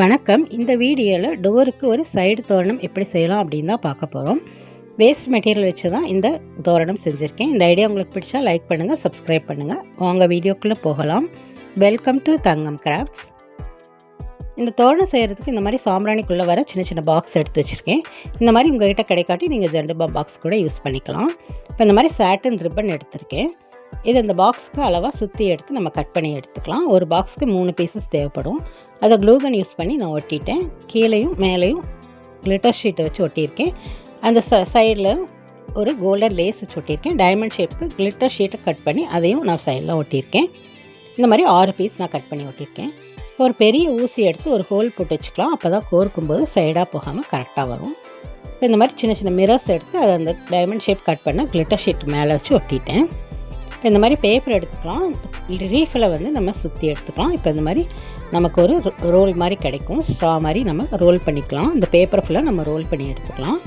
வணக்கம். இந்த வீடியோவில் டோருக்கு ஒரு சைடு தோரணம் எப்படி செய்யலாம் அப்படின்னு தான் பார்க்க போகிறோம் வேஸ்ட் மெட்டீரியல் வச்சு தான் இந்த தோரணம் செஞ்சுருக்கேன். இந்த ஐடியா உங்களுக்கு பிடிச்சா லைக் பண்ணுங்கள் சப்ஸ்கிரைப் பண்ணுங்கள் வாங்க வீடியோக்குள்ளே போகலாம். வெல்கம் டு தங்கம் கிராஃப்ட்ஸ் இந்த தோரணம் செய்கிறதுக்கு இந்த மாதிரி சாம்பிராணிக்குள்ளே வர சின்ன சின்ன பாக்ஸ் எடுத்து வச்சுருக்கேன். இந்த மாதிரி உங்கள்கிட்ட கிடைக்காட்டி நீங்கள் ஜெண்டுபா பாக்ஸ் கூட யூஸ் பண்ணிக்கலாம். இப்போ இந்த மாதிரி சாட்டன் ரிப்பன் எடுத்திருக்கேன். இது இந்த பாக்ஸுக்கு அளவாக சுற்றி எடுத்து நம்ம கட் பண்ணி எடுத்துக்கலாம். ஒரு பாக்ஸுக்கு மூணு பீசஸ் தேவைப்படும். அதை க்ளூகன் யூஸ் பண்ணி நான் ஒட்டிட்டேன். கீழேயும் மேலேயும் கிளிட்டர் ஷீட்டை வச்சு ஒட்டியிருக்கேன். அந்த ச சைடில் ஒரு கோல்டன் லேஸ் வச்சு ஒட்டியிருக்கேன். டைமண்ட் ஷேப்புக்கு கிளிட்டர் ஷீட்டை கட் பண்ணி அதையும் நான் சைடில் ஒட்டியிருக்கேன். இந்த மாதிரி ஆறு பீஸ் நான் கட் பண்ணி ஒட்டியிருக்கேன். ஒரு பெரிய ஊசி எடுத்து ஒரு ஹோல் போட்டு வச்சுக்கலாம். அப்போ தான் கோர்க்கும்போது சைடாக போகாமல் கரெக்டாக வரும். இப்போ இந்த மாதிரி சின்ன சின்ன மிரர்ஸ் எடுத்து அதை அந்த டைமண்ட் ஷேப் கட் பண்ண கிளிட்டர் ஷீட் மேலே வச்சு ஒட்டிட்டேன். இப்போ இந்த மாதிரி பேப்பர் எடுத்துக்கலாம். ரீஃபில் வந்து நம்ம சுற்றி எடுத்துக்கலாம். இப்போ இந்த மாதிரி நமக்கு ஒரு ரோல் மாதிரி கிடைக்கும். ஸ்ட்ரா மாதிரி நம்ம ரோல் பண்ணிக்கலாம். இந்த பேப்பர் ஃபுல்லாக நம்ம ரோல் பண்ணி எடுத்துக்கலாம்.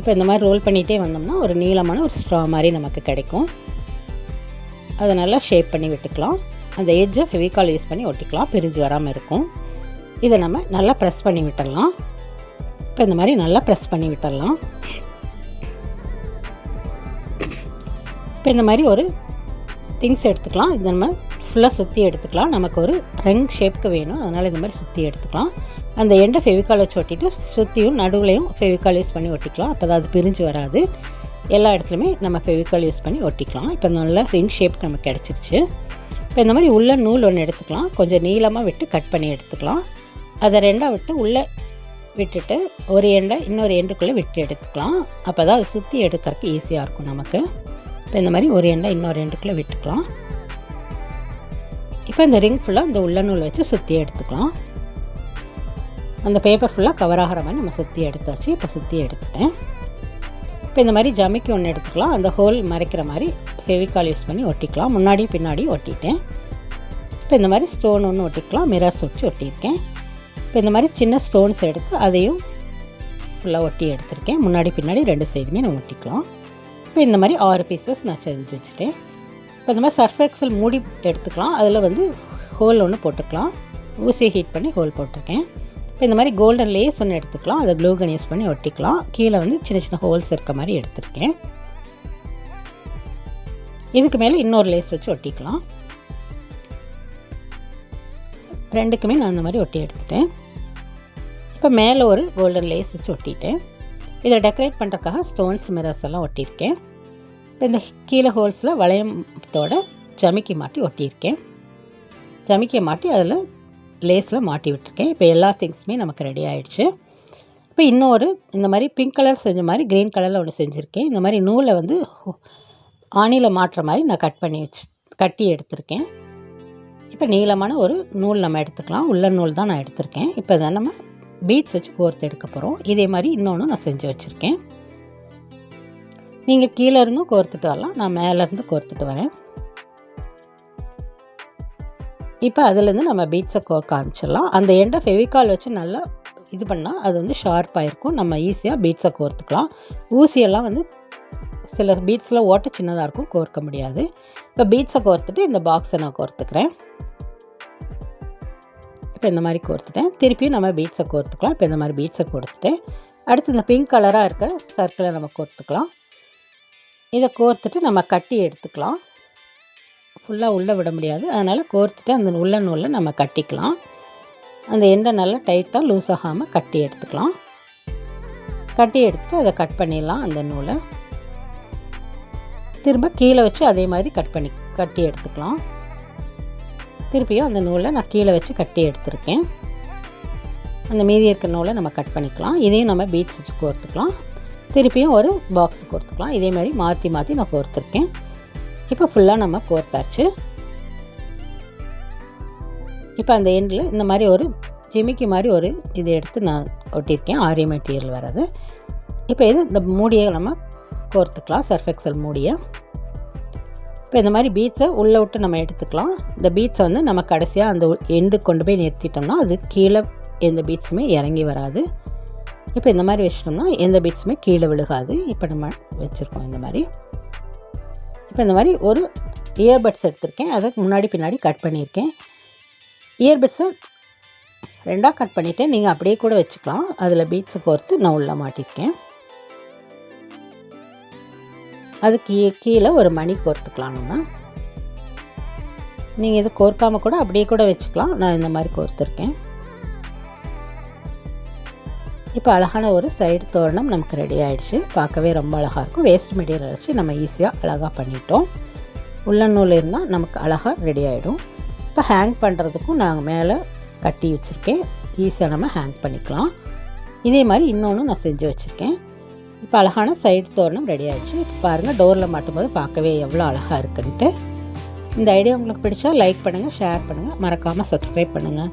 இப்போ இந்த மாதிரி ரோல் பண்ணிகிட்டே வந்தோம்னா ஒரு நீளமான ஒரு ஸ்ட்ரா மாதிரி நமக்கு கிடைக்கும். அதை நல்லா ஷேப் பண்ணி விட்டுக்கலாம். அந்த எட்ஜை ஃபெவிகால் யூஸ் பண்ணி ஒட்டிக்கலாம். பிரிஞ்சு வராமல் இருக்கும். இதை நம்ம நல்லா ப்ரெஸ் பண்ணி விட்டுடலாம். இப்போ இந்த மாதிரி நல்லா ப்ரெஸ் பண்ணி விட்டுடலாம். இப்போ இந்த மாதிரி ஒரு திங்ஸ் எடுத்துக்கலாம். இது நம்ம ஃபுல்லாக சுற்றி எடுத்துக்கலாம். நமக்கு ஒரு ரங் ஷேப்புக்கு வேணும். அதனால் இந்த மாதிரி சுற்றி எடுத்துக்கலாம். அந்த எண்டை ஃபெவிக்கால் வச்சு ஒட்டிட்டு சுற்றியும் நடுவுலையும் ஃபெவிக்கால் யூஸ் பண்ணி ஒட்டிக்கலாம். அப்போ தான் அது பிரிஞ்சு வராது. எல்லா இடத்துலையுமே நம்ம ஃபெவிக்கால் யூஸ் பண்ணி ஒட்டிக்கலாம். இப்போ நல்ல ரிங் ஷேப் நமக்கு கிடச்சிருச்சு. இப்போ இந்த மாதிரி உள்ள நூல் ஒன்று எடுத்துக்கலாம். கொஞ்சம் நீளமாக விட்டு கட் பண்ணி எடுத்துக்கலாம். அதை ரெண்டாக விட்டு உள்ளே விட்டுட்டு ஒரு எண்டை இன்னொரு எண்டுக்குள்ளே விட்டு எடுத்துக்கலாம். அப்போ தான் அதை சுற்றி எடுக்கிறதுக்கு ஈஸியாக இருக்கும் நமக்கு. இப்போ இந்த மாதிரி ஒரு எண்டை இன்னொரு எண்டுக்குள்ளே விட்டுக்கலாம். இப்போ இந்த ரிங் ஃபுல்லாக இந்த உள்ள நூல் வச்சு சுற்றி எடுத்துக்கலாம். அந்த பேப்பர் ஃபுல்லாக கவர் ஆகிற மாதிரி நம்ம சுற்றி எடுத்தாச்சு. இப்போ சுற்றி எடுத்துட்டேன். இப்போ இந்த மாதிரி ஜமிக்கு ஒன்று எடுத்துக்கலாம். அந்த ஹோல் மறைக்கிற மாதிரி ஃபெவிகால் யூஸ் பண்ணி ஒட்டிக்கலாம். முன்னாடி பின்னாடி ஒட்டிட்டேன். இப்போ இந்த மாதிரி ஸ்டோன் ஒன்று ஒட்டிக்கலாம். மிரர்ஸ் வச்சு ஒட்டியிருக்கேன். இப்போ இந்த மாதிரி சின்ன ஸ்டோன்ஸ் எடுத்து அதையும் ஃபுல்லாக ஒட்டி எடுத்திருக்கேன். முன்னாடி பின்னாடி ரெண்டு சைடுமே நம்ம ஒட்டிக்கலாம். இப்போ இந்த மாதிரி ஆறு பீசஸ் நான் செஞ்சு வச்சுட்டேன். இப்போ இந்த மாதிரி சர்ஃப் எக்ஸல் மூடி எடுத்துக்கலாம். அதில் வந்து ஹோல் ஒன்று போட்டுக்கலாம். ஊசியை ஹீட் பண்ணி ஹோல் போட்டிருக்கேன். இப்போ இந்த மாதிரி கோல்டன் லேஸ் ஒன்று எடுத்துக்கலாம். அதை க்ளூகன் யூஸ் பண்ணி ஒட்டிக்கலாம். கீழே வந்து சின்ன சின்ன ஹோல்ஸ் இருக்க மாதிரி எடுத்திருக்கேன். இதுக்கு மேலே இன்னொரு லேஸ் வச்சு ஒட்டிக்கலாம். ரெண்டுக்குமே நான் அந்த மாதிரி ஒட்டி எடுத்துட்டேன். இப்போ மேலே ஒரு கோல்டன் லேஸ் வச்சு ஒட்டிட்டேன். இதை டெக்கரேட் பண்ணுறதுக்காக ஸ்டோன்ஸ் மிரர்ஸ் எல்லாம் ஒட்டியிருக்கேன். இப்போ இந்த கீழே ஹோல்ஸில் வளையத்தோட ஜமிக்கி மாட்டி ஒட்டியிருக்கேன். ஜமிக்கியை மாட்டி அதில் லேஸில் மாட்டி விட்டுருக்கேன். இப்போ எல்லா திங்ஸுமே நமக்கு ரெடி ஆகிடுச்சு இப்போ இன்னொரு இந்த மாதிரி பிங்க் கலர் செஞ்ச மாதிரி க்ரீன் கலரில் ஒன்று செஞ்சுருக்கேன். இந்த மாதிரி நூலை வந்து ஆணியில் மாட்டுற மாதிரி நான் கட் பண்ணி வச்சு கட்டி எடுத்திருக்கேன். இப்போ நீளமான ஒரு நூல் நம்ம எடுத்துக்கலாம். உள்ள நூல் தான் நான் எடுத்திருக்கேன். இப்போ இதை நம்ம பீட்ஸ் வச்சு கோர்த்து எடுக்க போகிறோம் இதே மாதிரி இன்னொன்று நான் செஞ்சு வச்சுருக்கேன். நீங்கள் கீழே இருந்தும் கோர்த்துட்டு வரலாம். நான் மேலேருந்து கோர்த்துட்டு வரேன். இப்போ அதுலேருந்து நம்ம பீட்ஸை கோர்க்க ஆரம்பிச்சிடலாம் அந்த எண்டை ஃபெவிகால் வச்சு நல்லா இது பண்ணால் அது வந்து ஷார்ப்பாக இருக்கும். நம்ம ஈஸியாக பீட்ஸை கோர்த்துக்கலாம் ஊசியெல்லாம் வந்து சில பீட்ஸில் ஓட்ட சின்னதாக இருக்கும். கோர்க்க முடியாது. இப்போ பீட்ஸை கோர்த்துட்டு இந்த பாக்ஸை நான் கோர்த்துக்கிறேன் இப்போ இந்த மாதிரி கோர்த்துட்டேன். திருப்பியும் நம்ம பீட்ஸை கோர்த்துக்கலாம். இப்போ இந்த மாதிரி பீட்ஸை கொடுத்துட்டேன் அடுத்து இந்த பிங்க் கலராக இருக்கிற சர்க்கிளை நம்ம கோர்த்துக்கலாம். இதை கோர்த்துட்டு நம்ம கட்டி எடுத்துக்கலாம். ஃபுல்லாக உள்ளே விட முடியாது. அதனால் கோர்த்துட்டு அந்த உள்ள நூலில் நம்ம கட்டிக்கலாம். அந்த எண்டை நல்லா டைட்டாக லூஸ் ஆகாமல் கட்டி எடுத்துக்கலாம். கட்டி எடுத்துகிட்டு அதை கட் பண்ணிடலாம் அந்த நூலை. திரும்ப கீழே வச்சு அதே மாதிரி கட் பண்ணி கட்டி எடுத்துக்கலாம். திருப்பியும் அந்த நூலை நான் கீழே வச்சு கட்டி எடுத்திருக்கேன். அந்த மீதி இருக்க நூலை நம்ம கட் பண்ணிக்கலாம். இதையும் நம்ம பீட்ஸ் வச்சு கோர்த்துக்கலாம். திருப்பியும் ஒரு பாக்ஸ் கோர்த்துக்கலாம். இதே மாதிரி மாற்றி மாற்றி நான் கோர்த்துருக்கேன். இப்போ ஃபுல்லாக நம்ம கோர்த்தாச்சு. இப்போ அந்த எண்டில் இந்த மாதிரி ஒரு ஜிமிக்கி மாதிரி ஒரு இது எடுத்து நான் ஒட்டியிருக்கேன். ஆரிய மெட்டீரியல் வர்றது. இப்போ இது இந்த மூடியை நம்ம கோர்த்துக்கலாம். சர்ஃபெக்சல் மூடியை. இப்போ இந்த மாதிரி பீட்ஸை உள்ளே விட்டு நம்ம எடுத்துக்கலாம். இந்த பீட்ஸை வந்து நம்ம கடைசியாக அந்த எண்டு கொண்டு போய் நிறுத்திட்டோம்னா அது கீழே எந்த பீட்ஸுமே இறங்கி வராது. இப்போ இந்த மாதிரி வச்சிட்டோம்னா எந்த பீட்ஸுமே கீழே விழுகாது. இப்போ நம்ம வச்சுருக்கோம் இந்த மாதிரி. இப்போ இந்த மாதிரி ஒரு இயர்பட்ஸ் எடுத்திருக்கேன். அதை முன்னாடி பின்னாடி கட் பண்ணியிருக்கேன். இயர்பட்ஸை ரெண்டாக கட் பண்ணிவிட்டேன் நீங்கள் அப்படியே கூட வச்சுக்கலாம். அதில் பீட்ஸை கோர்த்து நான் உள்ளே மாட்டியிருக்கேன் அதுக்கு கீழே ஒரு மணி கோர்த்துக்கலாம் நம்ம நீங்கள் இது கோர்க்காமல் கூட அப்படியே கூட வச்சுக்கலாம். நான் இந்த மாதிரி கோர்த்துருக்கேன். இப்போ அழகான ஒரு சைடு தோரணம் நமக்கு ரெடி ஆகிடுச்சு பார்க்கவே ரொம்ப அழகாக இருக்கும். வேஸ்ட் மெட்டீரியல் வச்சு நம்ம ஈஸியாக அழகாக பண்ணிட்டோம். உள்ள நூல் இருந்தால் நமக்கு அழகாக ரெடி ஆகிடும் இப்போ ஹேங் பண்ணுறதுக்கும் நாங்கள் மேலே கட்டி வச்சுருக்கேன். ஈஸியாக நம்ம ஹேங் பண்ணிக்கலாம். இதே மாதிரி இன்னொன்று நான் செஞ்சு வச்சுருக்கேன். இப்போ அழகான சைடு தோரணம் ரெடி ஆகிடுச்சு இப்போ பாருங்கள் டோரில் மாட்டும்போது பார்க்கவே எவ்வளோ அழகாக இருக்குன்ட்டு. இந்த ஐடியா உங்களுக்கு பிடிச்சா லைக் பண்ணுங்கள் ஷேர் பண்ணுங்கள் மறக்காமல் சப்ஸ்கிரைப் பண்ணுங்கள்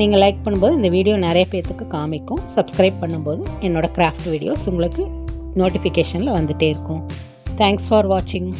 நீங்கள் லைக் பண்ணும்போது இந்த வீடியோ நிறைய பேர்த்துக்கு காமிக்கும். சப்ஸ்கிரைப் பண்ணும்போது என்னோடய கிராஃப்ட் வீடியோஸ் உங்களுக்கு நோட்டிஃபிகேஷனில் வந்துகிட்டே இருக்கும். தேங்க்ஸ் ஃபார் வாட்சிங்